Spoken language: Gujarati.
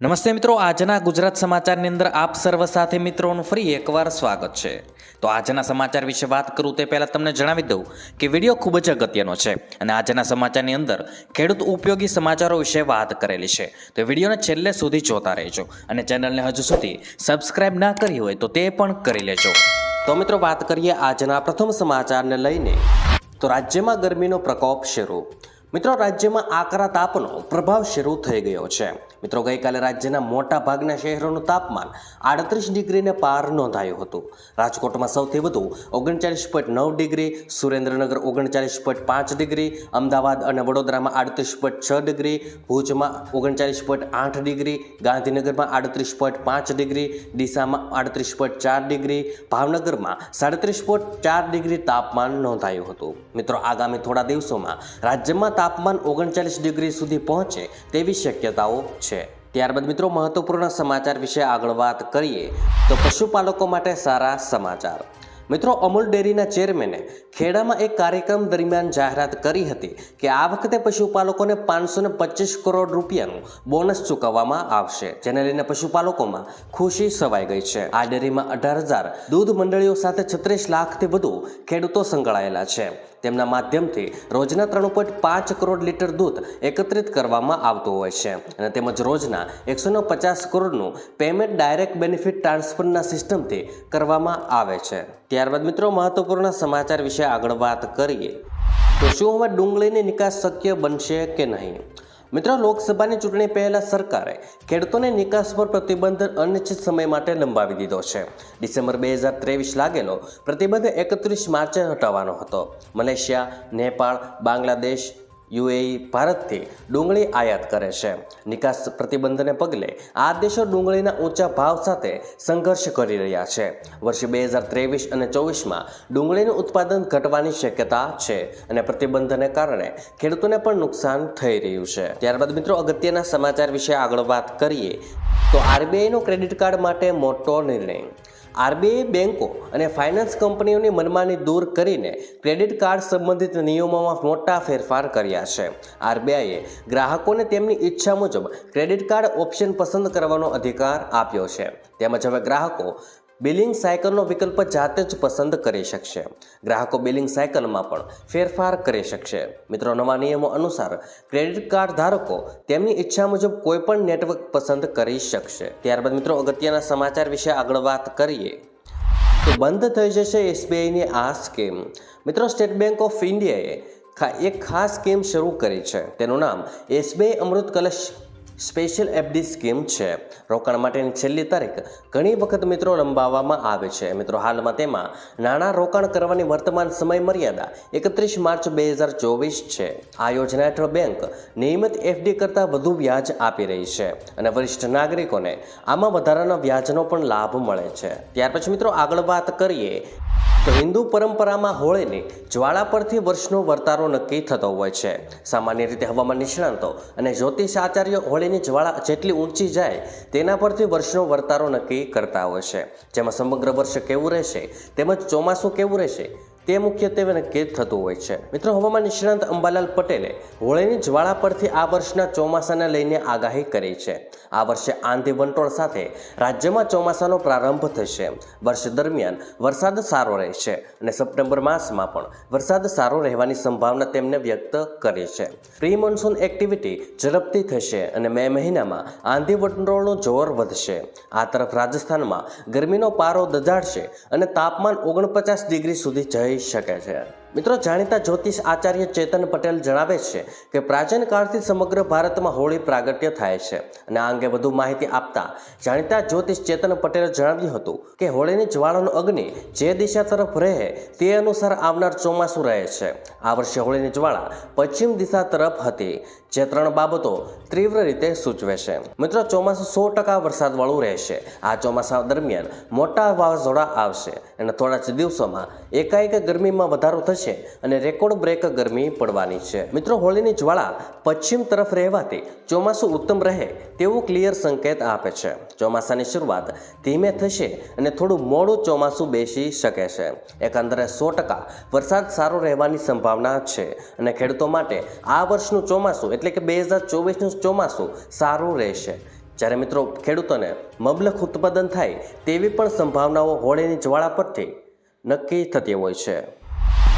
નમસ્તે મિત્રો, આજના ગુજરાત સમાચારની અંદર આપ સર્વ સાથે મિત્રોનું ફરી એકવાર સ્વાગત છે. તો આજના સમાચાર વિશે વાત કરું તે પહેલાં તમને જણાવી દઉં કે વીડિયો ખૂબ જ અગત્યનો છે અને આજના સમાચારની અંદર ખેડૂત ઉપયોગી સમાચારો વિશે વાત કરેલી છે. તો વિડીયોને છેલ્લે સુધી જોતા રહેજો અને ચેનલને હજુ સુધી સબસ્ક્રાઇબ ના કરી હોય તો તે પણ કરી લેજો. તો મિત્રો, વાત કરીએ આજના પ્રથમ સમાચારને લઈને. તો રાજ્યમાં ગરમીનો પ્રકોપ શરૂ. મિત્રો, રાજ્યમાં આકરા તાપનો પ્રભાવ શરૂ થઈ ગયો છે. મિત્રો, ગઈકાલે રાજ્યના મોટા ભાગના શહેરોનું તાપમાન આડત્રીસ ડિગ્રીને પાર નોંધાયું હતું. રાજકોટમાં સૌથી વધુ ઓગણચાલીસ પોઈન્ટ નવ ડિગ્રી, સુરેન્દ્રનગર ઓગણચાલીસ પોઈન્ટ પાંચ ડિગ્રી, અમદાવાદ અને વડોદરામાં આડત્રીસ પોઈન્ટ છ ડિગ્રી, ભુજમાં ઓગણચાલીસ પોઈન્ટ આઠ ડિગ્રી, ગાંધીનગરમાં આડત્રીસ પોઈન્ટ પાંચ ડિગ્રી, ડીસામાં આડત્રીસ પોઈન્ટ ચાર ડિગ્રી, ભાવનગરમાં સાડત્રીસ પોઈન્ટ ચાર ડિગ્રી તાપમાન નોંધાયું હતું. મિત્રો, આગામી થોડા દિવસોમાં રાજ્યમાં તાપમાન ઓગણચાલીસ ડિગ્રી સુધી પહોંચે તેવી શક્યતાઓ છે. ત્યારબાદ મિત્રો, મહત્વપૂર્ણ સમાચાર વિશે આગળ વાત કરીએ તો પશુપાલકો માટે સારા સમાચાર. મિત્રો, અમૂલ ડેરીના ચેરમેને ખેડામાં એક કાર્યક્રમ દરમિયાન જાહેરાત કરી હતી કે આ વખતે પશુપાલકોને પાંચસો ને પચીસ કરોડ રૂપિયાનું બોનસ ચૂકવવામાં આવશે, જેને લઈને પશુપાલકોમાં ખુશી સવાઈ ગઈ છે. આ ડેરીમાં અઢાર હજાર દૂધ મંડળીઓ સાથે છત્રીસ લાખથી વધુ ખેડૂતો સંકળાયેલા છે. તેમના માધ્યમથી રોજના ત્રણ પોઈન્ટ પાંચ કરોડ લીટર દૂધ એકત્રિત કરવામાં આવતું હોય છે. અને તેમજ રોજના એકસો પચાસ કરોડનું પેમેન્ટ ડાયરેક્ટ બેનિફિટ ટ્રાન્સફરના સિસ્ટમથી કરવામાં આવે છે. ત્યારબાદ મિત્રો, મહત્વપૂર્ણ સમાચાર વિશે આગળ વાત કરીએ. તો શું હવે ડુંગળીની નિકાસ શક્ય બનશે કે નહીં? મિત્રો, લોકસભાની ચૂંટણી પહેલા સરકારે ખેડૂતોને નિકાસ પર પ્રતિબંધ અનિશ્ચિત સમય માટે લંબાવી દીધો છે. ડિસેમ્બર બે હજાર ત્રેવીસ લાગેલો પ્રતિબંધ એકત્રીસ માર્ચે હટાવવાનો હતો. મલેશિયા, નેપાળ, બાંગ્લાદેશ યુએઈ ભારતથી ડુંગળી આયાત કરે છે. નિકાસ પ્રતિબંધને પગલે આ દેશો ડુંગળીના ઊંચા ભાવ સાથે સંઘર્ષ કરી રહ્યા છે. વર્ષ બે હજાર ત્રેવીસ અને ચોવીસમાં ડુંગળીનું ઉત્પાદન ઘટવાની શક્યતા છે અને પ્રતિબંધને કારણે ખેડૂતોને પણ નુકસાન થઈ રહ્યું છે. ત્યારબાદ મિત્રો, અગત્યના સમાચાર વિશે આગળ વાત કરીએ તો આરબીઆઈનો ક્રેડિટ કાર્ડ માટે મોટો નિર્ણય. આરબીઆઈ બેન્કો અને ફાઇનાન્સ કંપનીઓની મનમાની દૂર કરીને ક્રેડિટ કાર્ડ સંબંધિત નિયમોમાં મોટા ફેરફાર કર્યા છે. આરબીઆઈએ ગ્રાહકોને તેમની ઈચ્છા મુજબ ક્રેડિટ કાર્ડ ઓપ્શન પસંદ કરવાનો અધિકાર આપ્યો છે. તેમજ હવે ગ્રાહકો બિલિંગ સાયકલનો વિકલ્પ જાતે જ પસંદ કરી શકશે. ગ્રાહકો બિલિંગ સાયકલમાં પણ ફેરફાર કરી શકશે. મિત્રો, નવા નિયમો અનુસાર ક્રેડિટ કાર્ડ ધારકો તેમની ઈચ્છા મુજબ કોઈપણ નેટવર્ક પસંદ કરી શકશે. ત્યારબાદ મિત્રો, અગત્યના સમાચાર વિશે આગળ વાત કરીએ. તો બંધ થઈ જશે એસબીઆઈની આ સ્કીમ. મિત્રો, સ્ટેટ બેંક ઓફ ઇન્ડિયાએ એક ખાસ સ્કીમ શરૂ કરી છે. તેનું નામ SBI Amrit Kalash special FD scheme છે. રોકાણ માટેની છેલ્લી તારીખ ઘણી વખત મિત્રો લંબાવવામાં આવે છે. મિત્રો, હાલમાં તેમાં નાણાં રોકાણ કરવાની વર્તમાન સમય મર્યાદા એકત્રીસ માર્ચ બે હજાર ચોવીસ છે. આ યોજના હેઠળ બેંક નિયમિત એફડી કરતાં વધુ વ્યાજ આપી રહી છે અને વરિષ્ઠ નાગરિકોને આમાં વધારાના વ્યાજનો પણ લાભ મળે છે. ત્યાર પછી મિત્રો આગળ વાત કરીએ તો હિન્દુ પરંપરામાં હોળીની જ્વાળા પરથી વર્ષનો વર્તારો નક્કી થતો હોય છે. સામાન્ય રીતે હવામાન નિષ્ણાંતો અને જ્યોતિષ આચાર્યો હોળીની જ્વાળા જેટલી ઊંચી જાય, તેના પરથી વર્ષનો વર્તારો નક્કી કરતા હોય છે. જેમાં સમગ્ર વર્ષ કેવું રહેશે, તેમજ ચોમાસું કેવું રહેશે તે મુખ્યત્વે નક્કી થતું હોય છે. મિત્રો, હવામાન નિષ્ણાંત અંબાલાલ પટેલે હોળીની જ્વાળા પરથી આ વર્ષના ચોમાસાને લઈને આગાહી કરી છે. આ વર્ષે આંધી વંટોળ સાથે રાજ્યમાં ચોમાસાનો પ્રારંભ થશે. વર્ષ દરમિયાન વરસાદ સારો રહેશે અને સપ્ટેમ્બર માસમાં પણ વરસાદ સારો રહેવાની સંભાવના તેમને વ્યક્ત કરી છે. પ્રી મોન્સૂન એક્ટિવિટી ઝડપથી થશે અને મે મહિનામાં આંધી વંટોળનું જોર વધશે. આ તરફ રાજસ્થાનમાં ગરમીનો પારો દજાડશે અને તાપમાન ઓગણપચાસ ડિગ્રી સુધી જઈ શકે છે. મિત્રો, જાણીતા જ્યોતિષ આચાર્ય ચેતન પટેલ જણાવે છે કે પ્રાચીન કાળથી સમગ્ર ભારતમાં હોળી પ્રાગટ્ય થાય છે. અને આ અંગે વધુ માહિતી આપતા જાણીતા જ્યોતિષ ચેતન પટેલે જણાવ્યું હતું કે હોળીની જ્વાળાનો અગ્નિ જે દિશા તરફ રહે તે અનુસાર આવનાર ચોમાસું રહે છે. આ વર્ષે હોળીની જ્વાળા પશ્ચિમ દિશા તરફ હતી, જે ત્રણ બાબતો તીવ્ર રીતે સૂચવે છે. મિત્રો, ચોમાસું સો ટકા વરસાદવાળું રહેશે આ ચોમાસા દરમિયાન મોટા વાવાઝોડા આવશે અને થોડા જ દિવસોમાં એકાએક ગરમીમાં વધારો થશે. અને રેકોર્ડ બ્રેક ગરમી પડવાની છે. મિત્રો, હોળીની જ્વાળા પશ્ચિમ તરફ રહેવાથી ચોમાસું ઉત્તમ રહે તેવું ક્લિયર સંકેત આપે છે. ચોમાસાની શરૂઆત ધીમે થશે અને થોડું મોડું ચોમાસું બેસી શકે છે. એકંદરે સો ટકા વરસાદ સારો રહેવાની સંભાવના છે અને ખેડૂતો માટે આ વર્ષનું ચોમાસું એટલે કે બે હજાર ચોવીસનું ચોમાસું સારું રહેશે. જ્યારે મિત્રો, ખેડૂતોને મબલખ ઉત્પાદન થાય તેવી પણ સંભાવનાઓ હોળીની જ્વાળા પરથી નક્કી થતી હોય છે.